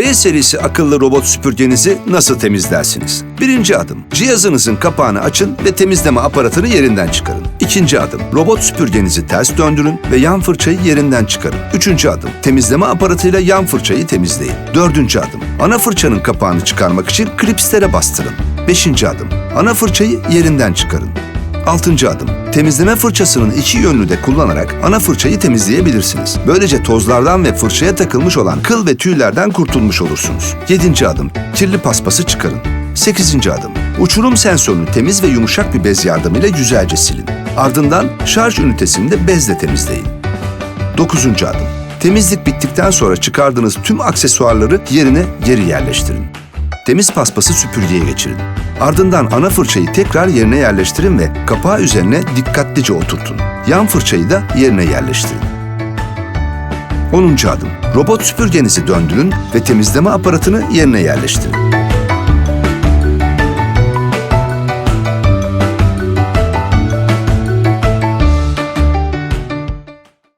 B serisi akıllı robot süpürgenizi nasıl temizlersiniz? Birinci adım. Cihazınızın kapağını açın ve temizleme aparatını yerinden çıkarın. İkinci adım. Robot süpürgenizi ters döndürün ve yan fırçayı yerinden çıkarın. Üçüncü adım. Temizleme aparatıyla yan fırçayı temizleyin. Dördüncü adım. Ana fırçanın kapağını çıkarmak için klipslere bastırın. Beşinci adım. Ana fırçayı yerinden çıkarın. Altıncı adım. Temizleme fırçasının iki yönlü de kullanarak ana fırçayı temizleyebilirsiniz. Böylece tozlardan ve fırçaya takılmış olan kıl ve tüylerden kurtulmuş olursunuz. Yedinci adım. Kirli paspası çıkarın. Sekizinci adım. Uçurum sensörünü temiz ve yumuşak bir bez yardımıyla güzelce silin. Ardından şarj ünitesini de bezle temizleyin. Dokuzuncu adım. Temizlik bittikten sonra çıkardığınız tüm aksesuarları yerine geri yerleştirin. Temiz paspası süpürgeye geçirin. Ardından ana fırçayı tekrar yerine yerleştirin ve kapağı üzerine dikkatlice oturtun. Yan fırçayı da yerine yerleştirin. 10. adım. Robot süpürgenizi döndürün ve temizleme aparatını yerine yerleştirin.